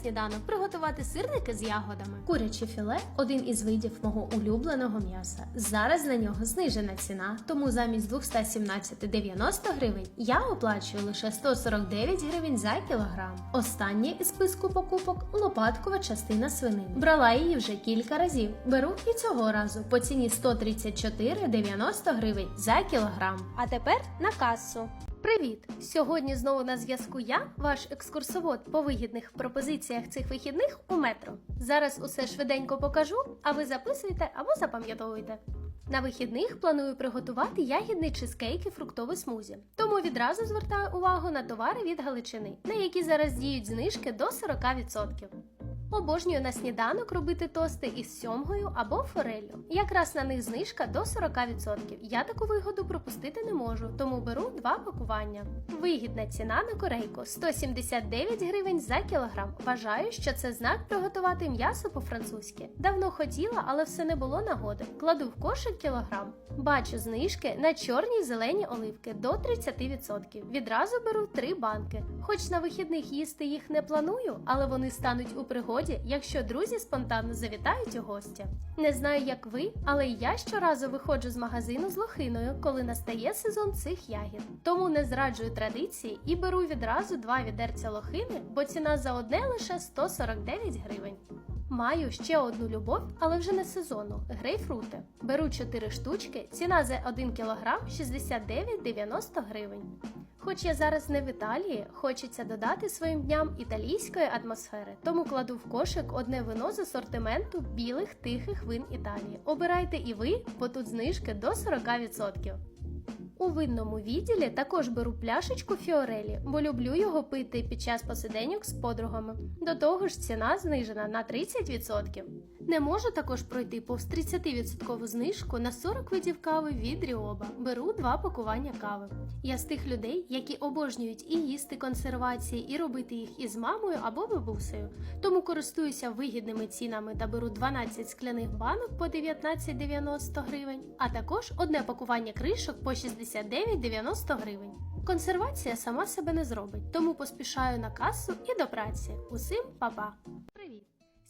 сніданок приготувати сирники з ягодами. Куряче філе один із видів мого улюбленого м'яса. Зараз на нього знижена ціна, тому замість 217,90 гривень я оплачую лише 149 гривень за кілограм. Останнє із списку покупок лопаткова частина свинини. Брала її вже кілька разів. Беру і цього разу по ціні 134,90 гривень за кілограм. А тепер на касу. Привіт! Сьогодні знову на зв'язку я, ваш екскурсовод по вигідних пропозиціях цих вихідних у метро. Зараз усе швиденько покажу, а ви записуйте або запам'ятовуйте. На вихідних планую приготувати ягідний чизкейк і фруктовий смузі. Тому відразу звертаю увагу на товари від Галичини, на які зараз діють знижки до 40%. Обожнюю на сніданок робити тости із сьомгою або фореллю. Якраз на них знижка до 40%. Я таку вигоду пропустити не можу, тому беру два пакування. Вигідна ціна на корейку 179 гривень за кілограм. Вважаю, що це знак приготувати м'ясо по-французьки. Давно хотіла, але все не було нагоди. Кладу в кошик кілограм. Бачу знижки на чорні зелені оливки до 30%. Відразу беру три банки. Хоч на вихідних їсти їх не планую, але вони стануть у пригоді, якщо друзі спонтанно завітають у гості. Не знаю, як ви, але я щоразу виходжу з магазину з лохиною, коли настає сезон цих ягід. Тому не зраджую традиції і беру відразу два відерця лохини, бо ціна за одне лише 149 гривень. Маю ще одну любов, але вже не сезонну грейпфрути. Беру 4 штучки, ціна за 1 кг 69,90 гривень. Хоч я зараз не в Італії, хочеться додати своїм дням італійської атмосфери, тому кладу в кошик одне вино з асортименту білих тихих вин Італії. Обирайте і ви, бо тут знижки до 40%. У винному відділі також беру пляшечку фіорелі, бо люблю його пити під час посиденьок з подругами. До того ж, ціна знижена на 30%. Не можу також пройти повз 30% знижку на 40 видів кави від Ріоба. Беру два пакування кави. Я з тих людей, які обожнюють і їсти консервації, і робити їх із мамою або бабусею. Тому користуюся вигідними цінами та беру 12 скляних банок по 19,90 гривень, а також одне пакування кришок по 69,90 гривень. Консервація сама себе не зробить, тому поспішаю на касу і до праці. Усім па-па!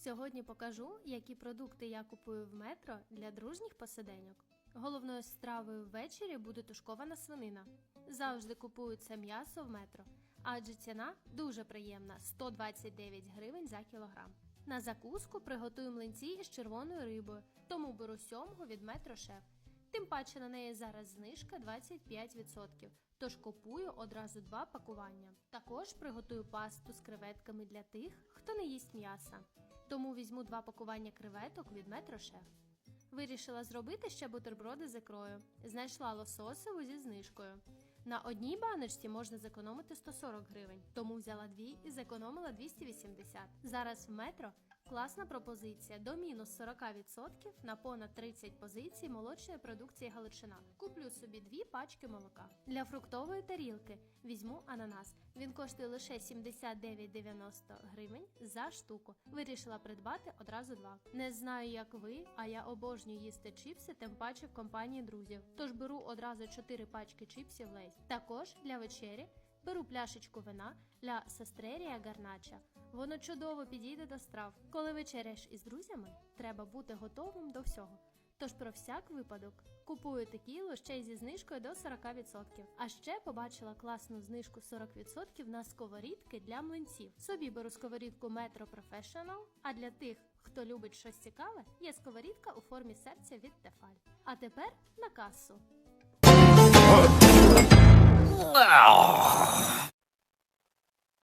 Сьогодні покажу, які продукти я купую в метро для дружніх посиденьок. Головною стравою ввечері буде тушкована свинина. Завжди купую це м'ясо в метро, адже ціна дуже приємна 129 гривень за кілограм. На закуску приготую млинці із червоною рибою, тому беру сьомгу від метро шеф. Тим паче на неї зараз знижка 25%, тож купую одразу два пакування. Також приготую пасту з креветками для тих, хто не їсть м'яса. Тому візьму два пакування креветок від метроше. Вирішила зробити ще бутерброди з ікрою. Знайшла лососеву зі знижкою. На одній баночці можна зекономити 140 гривень, тому взяла дві і зекономила 280. Зараз в метро Класна пропозиція до мінус 40% на понад 30 позицій молочної продукції Галичина. Куплю собі дві пачки молока. Для фруктової тарілки візьму ананас. Він коштує лише 79,90 гривень за штуку. Вирішила придбати одразу два. Не знаю, як ви, а я обожнюю їсти чіпси, тим паче в компанії друзів. Тож беру одразу 4 пачки чіпсів Лейс. Також для вечері беру пляшечку вина для сестрерія гарнача. Воно чудово підійде до страв. Коли вечеряєш із друзями, треба бути готовим до всього. Тож про всяк випадок купую текілу ще й зі знижкою до 40%. А ще побачила класну знижку 40% на сковорідки для млинців. Собі беру сковорідку Metro Professional, а для тих, хто любить щось цікаве, є сковорідка у формі серця від Тефаль. А тепер на касу.